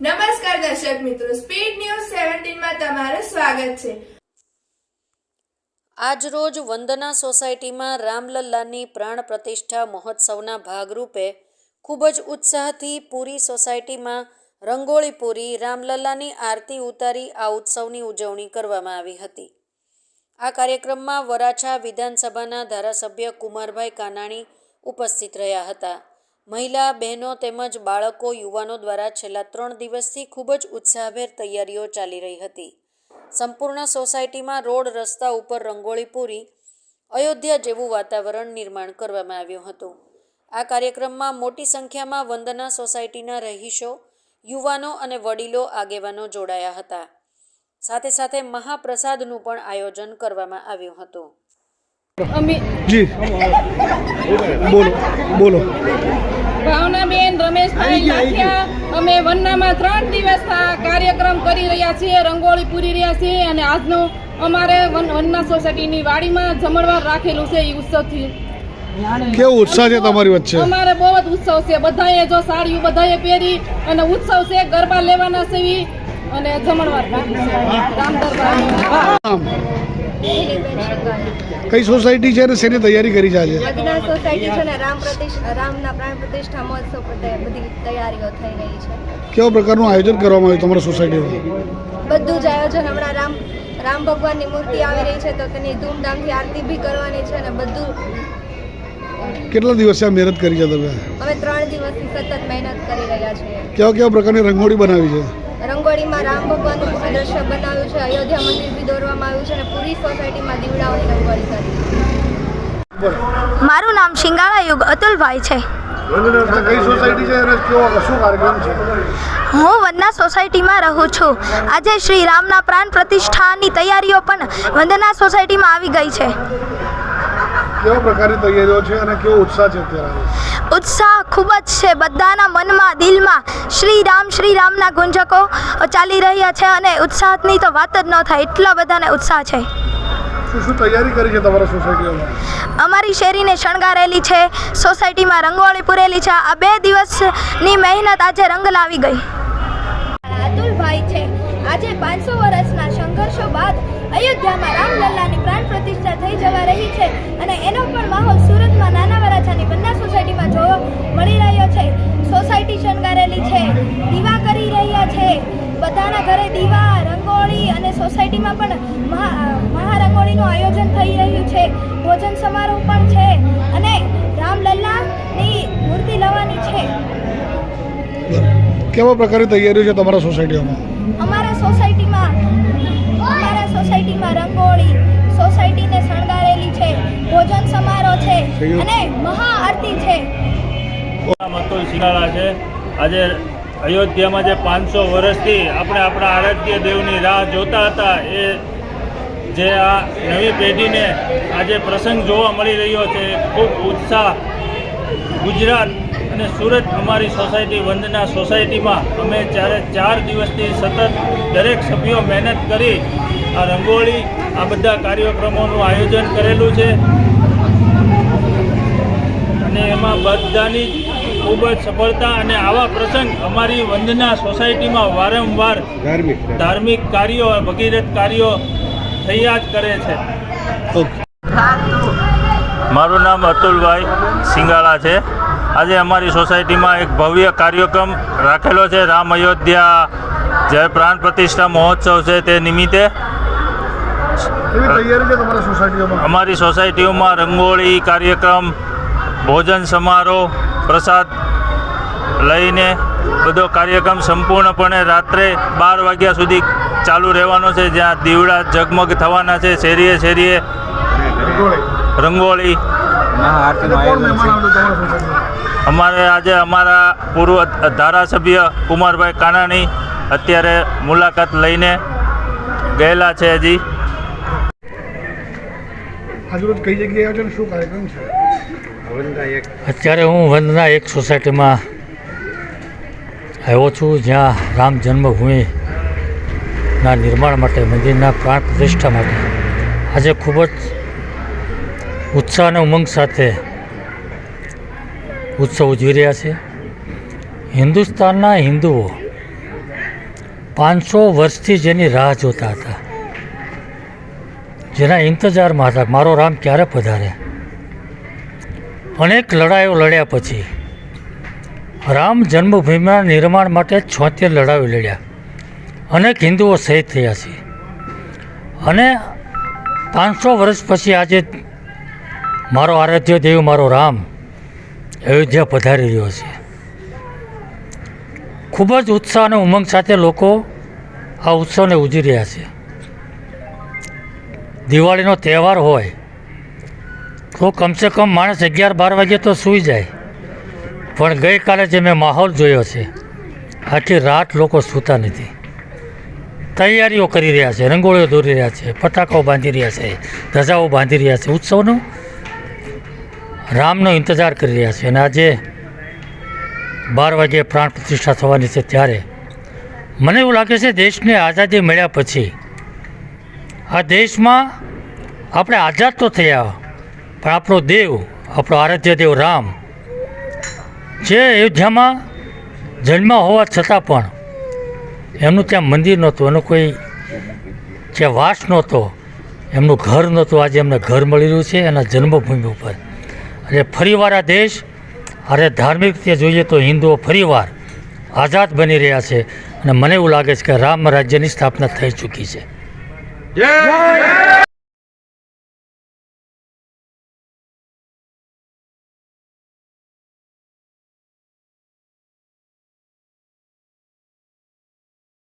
નમસ્કાર દર્શક મિત્રો સ્પીડ ન્યૂઝ સેવન્ટીનમાં તમારું સ્વાગત છે. આજરોજ વંદના સોસાયટીમાં રામલલ્લાની પ્રાણ પ્રતિષ્ઠા મહોત્સવના ભાગરૂપે ખૂબ જ ઉત્સાહથી પૂરી સોસાયટીમાં રંગોળી પૂરી રામલલ્લાની આરતી ઉતારી આ ઉત્સવની ઉજવણી કરવામાં આવી હતી. આ કાર્યક્રમમાં વરાછા વિધાનસભાના ધારાસભ્ય કુમારભાઈ કાનાણી ઉપસ્થિત રહ્યા હતા. મહિલા, બહેનો તેમજ બાળકો યુવાનો દ્વારા છેલ્લા ત્રણ દિવસથી ખૂબ જ ઉત્સાહભેર તૈયારીઓ ચાલી રહી હતી. સંપૂર્ણ સોસાયટીમાં રોડ, રસ્તા ઉપર રંગોળી પૂરી, અયોધ્યા જેવું વાતાવરણ નિર્માણ કરવામાં આવ્યું હતું. આ કાર્યક્રમમાં મોટી સંખ્યામાં વંદના સોસાયટીના રહીશો, યુવાનો અને વડીલો આગેવાનો જોડાયા હતા. સાથે સાથે મહાપ્રસાદનું પણ આયોજન કરવામાં આવ્યું હતું. જી. બોલો બોલો. ભાવનાબેન રમેશભાઈ લાઠિયા. અમે વન્નામાં ત્રણ દિવસ કાર્યક્રમ કરી રહ્યા છીએ રંગોળી પૂરી રહ્યા છીએ અને આજનો અમારે વન- વન્ના સોસાયટીની વાડીમાં જમણવાર રાખેલું છે એ ઉત્સવથી કેવો ઉત્સાહ છે તમારી વચ્ચે? અમારે બહુ જ ઉત્સવ છે. બધાએ જો સાડીઓ બધાએ પહેરી અને ઉત્સવ છે ગરબા લેવાના છે અને કઈ સોસાયટી છે અને શેની તૈયારી કરી છે આજે? સોસાયટી છે ને રામ પ્રતિષ્ઠા રામના પ્રાણ પ્રતિષ્ઠા મહોત્સવ બધી તૈયારીઓ થઈ રહી છે. કેવા પ્રકારનું આયોજન કરવામાં આવ્યું તમારા સોસાયટીમાં? બધું જ આયોજન હમણાં રામ રામ ભગવાનની મૂર્તિ આવી રહી છે તો તેની ધૂમધામથી આરતી બી કરવાની છે ને બધું. કેટલા દિવસે આ મહેનત કરી છે તમે? અમે ત્રણ દિવસથી સતત મહેનત કરી રહ્યા છીએ. કેવા કેવા પ્રકારની રંગોળી બનાવી છે? રંગોળીમાં રામ ભગવાનનું દ્રશ્ય બનાવ્યું છે. અયોધ્યા મંદિર બી દોરવામાં આવ્યું છે અને પૂરી સોસાયટીમાં દીવડાઓની રંગોળી કરી. મારું નામ શિંગાળા યુગ અતુલભાઈ છે. કઈ સોસાયટી છે અને કેવો શું કાર્યક્રમ છે? હું વંદના સોસાયટીમાં રહું છું. આજે શ્રી રામના પ્રાણ પ્રતિષ્ઠાની તૈયારીઓ પણ વંદના સોસાયટીમાં આવી ગઈ છે. કેવા પ્રકારની તૈયારીઓ છે અને કેવો ઉત્સાહ છે અત્યારે? ઉત્સાહ ખૂબ જ છે. બધાના મનમાં દિલમાં શ્રી રામ શ્રી રામના ગુંજકો ચાલી રહ્યા છે અને ઉત્સાહની તો વાત જ ન થાય એટલા બધાને ઉત્સાહ છે. શું શું તૈયારી કરી છે તમારા સોસાયટીમાં અમારી શેરીને શણગારેલી છે સોસાયટીમાં રંગોળી પૂરેલી છે. આ બે દિવસની મહેનત આજે રંગ લાવી ગઈ. અતુલભાઈ છે. આજે પાંચસો વર્ષના સંઘર્ષો બાદ અયોધ્યામાં રામલલ્લાની પ્રાણ પ્રતિષ્ઠા થઈ જવા રહી છે અને એનો પણ માહોલ સુરતમાં નાના વરાછાની બંને સોસાયટીમાં જોવા મળી રહ્યો છે. સોસાયટી શણગારેલી છે દીવા કરી રહ્યા છે. બધાના ઘરે દીવા રંગોળી અને સોસાયટીમાં પણ મહા મહારંગોળીનું આયોજન થઈ રહ્યું છે. ભોજન સમારોહ પણ છે અને રામલલ્લાની મૂર્તિ લાવવાની છે. કેવા પ્રકારની તૈયારીઓ છે તમારા સોસાયટીમાં ભોજન સમારોહ છે અને મહા આરતી છે. છે. આજે અયોધ્યામાં જે પાંચસો વર્ષથી આપણે આપણા આરાધ્ય દેવની રાહ જોતા હતા એ જે આ નવી પેઢીને આજે પ્રસંગ જોવા મળી રહ્યો છે ખૂબ ઉત્સાહ ગુજરાત અને સુરત અમારી સોસાયટી વંદના સોસાયટીમાં અમે ચારે ચાર દિવસથી સતત દરેક સભ્યો મહેનત કરી આ રંગોળી આ બધા કાર્યક્રમોનું આયોજન કરેલું છે. અને એમાં બધાની ખૂબ જ સફળતા અને આવા પ્રસંગ અમારી વંદના સોસાયટીમાં વારંવાર ધાર્મિક. ધાર્મિક કાર્યો ભગીરથ કાર્યો થયા જ કરે છે. મારું નામ અતુલભાઈ સિંગાળા છે. આજે અમારી સોસાયટીમાં એક ભવ્ય કાર્યક્રમ રાખેલો છે. રામ અયોધ્યા જે પ્રાણ પ્રતિષ્ઠા મહોત્સવ છે તે નિમિત્તે. અમારી સોસાયટીઓમાં રંગોળી કાર્યક્રમ ભોજન સમારોહ, પ્રસાદ લઈને બધો કાર્યક્રમ સંપૂર્ણપણે રાત્રે બાર વાગ્યા સુધી ચાલુ રહેવાનો છે. જ્યાં દીવડા ઝગમગ થવાના છે. શેરીએ શેરીએ રંગોળી. અમારે આજે અમારા પૂર્વ ધારાસભ્ય કુમારભાઈ કાનાણી અત્યારે મુલાકાત લઈને ગયેલા છે હજી. આજરોજ કઈ જગ્યાએ આવ્યો શું કાર્યક્રમ છે? અત્યારે હું વંદના એક સોસાયટીમાં આવ્યો છું, જ્યાં રામ જન્મભૂમિના નિર્માણ માટે, મંદિરના પ્રાણ પ્રતિષ્ઠા માટે આજે ખૂબ જ ઉત્સાહ અને ઉમંગ સાથે ઉત્સવ ઉજવી રહ્યા છે. હિન્દુસ્તાનના હિન્દુઓ પાંચસો વર્ષથી જેની રાહ જોતા હતા. જેના ઇંતજારમાં હતા. મારો રામ ક્યારે પધારે? અનેક લડાઈઓ લડ્યા પછી રામ જન્મભૂમિના નિર્માણ માટે છોતેર લડાઈઓ લડ્યા. અનેક હિન્દુઓ શહીદ થયા છે. અને પાંચસો વર્ષ પછી આજે મારો આરાધ્ય દેવ, મારો રામ અયોધ્યા પધારી રહ્યો છે. ખૂબ જ ઉત્સાહ અને ઉમંગ સાથે લોકો આ ઉત્સવને ઉજવી રહ્યા છે. દિવાળીનો તહેવાર હોય તો કમસે કમ માણસ અગિયાર બાર વાગે તો સૂઈ જાય. પણ ગઈકાલે જે મેં માહોલ જોયો છે, આખી રાત લોકો સૂતા નથી. તૈયારીઓ કરી રહ્યા છે, રંગોળીઓ દોરી રહ્યા છે પટાકાઓ બાંધી રહ્યા છે, ધજાઓ બાંધી રહ્યા છે, ઉત્સવનો રામનો ઇંતજાર કરી રહ્યા છે. અને આજે બાર વાગે પ્રાણ પ્રતિષ્ઠા થવાની છે ત્યારે મને એવું લાગે છે દેશને આઝાદી મળ્યા પછી આ દેશમાં આપણે આઝાદ તો થયા પણ આપણો દેવ, આપણો આરાધ્ય દેવ રામ જે અયોધ્યામાં જન્મ હોવા છતાં પણ એમનું ત્યાં મંદિર નહોતું, એનું કોઈ જે વાસ નહોતો, એમનું ઘર નહોતું. આજે એમને ઘર મળી રહ્યું છે એના જન્મભૂમિ ઉપર. અને ફરીવાર આ દેશ અરે ધાર્મિક રીતે જોઈએ તો હિન્દુઓ ફરીવાર આઝાદ બની રહ્યા છે અને મને એવું લાગે છે કે રામ રાજ્યની સ્થાપના થઈ ચૂકી છે.